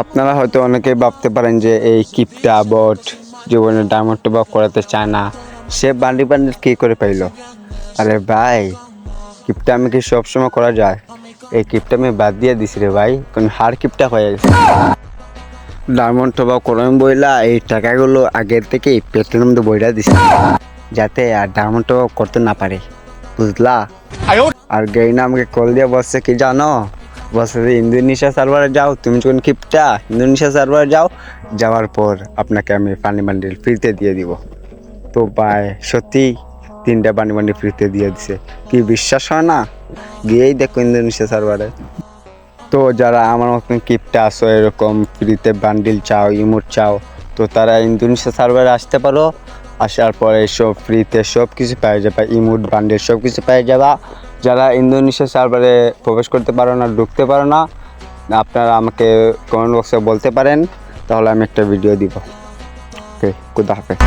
আপনারা হয়তো অনেকেই ভাবতে পারেন যে এই কিপটা বট জীবনে ডায়মন্ড টপ করাতে চায় না। সে বান্ডি বান্ডিল কী করে পাইলো? আরে ভাই কিপটা আমি কি সবসময় করা যায়? এই কিপটা আমি বাদ দিয়ে দিছি রে ভাই কোন হার কিপটা হয়ে গেছে। ডায়মন্ড টপ করাম বইলা এই টাকাগুলো আগের থেকেই পেটের মধ্যে বইরা দিছে। যাতে আর ডায়মন্ড টপ করতে না পারে। বুঝলা? আর গেইনা আমাকে কল দিয়ে বসছে কি জানো? বসে যে ইন্দোনেশিয়া সার্ভারে যাও, তুমি যখন কিপটা ইন্দোনেশিয়া সার্ভারে যাও, যাওয়ার পর আপনাকে আমি পানি বান্ডিল ফ্রিতে দিয়ে দিব। তো ভাই, সত্যি তিনটা পানি বান্ডিল ফ্রিতে দিয়ে দিছে। কি বিশ্বাস হয় না? গিয়েই দেখো ইন্দোনেশিয়া সার্ভারে তো যারা আমার মতন কিপটা আসো এরকম ফ্রিতে বান্ডিল চাও, ইমোট চাও, তো তারা ইন্দোনেশিয়া সার্ভারে আসতে পারো। আসার পরে সব ফ্রিতে সব কিছু পেয়ে যাবে, ইমোট, বান্ডিল সব কিছু পেয়ে যাবা। যারা ইন্দোনেশিয়া সার্ভারে প্রবেশ করতে পারো না, ঢুকতে পারো না, আপনারা আমাকে কমেন্ট বক্সে বলতে পারেন, তাহলে আমি একটা ভিডিও দিব। ওকে খুদা হাফেজ।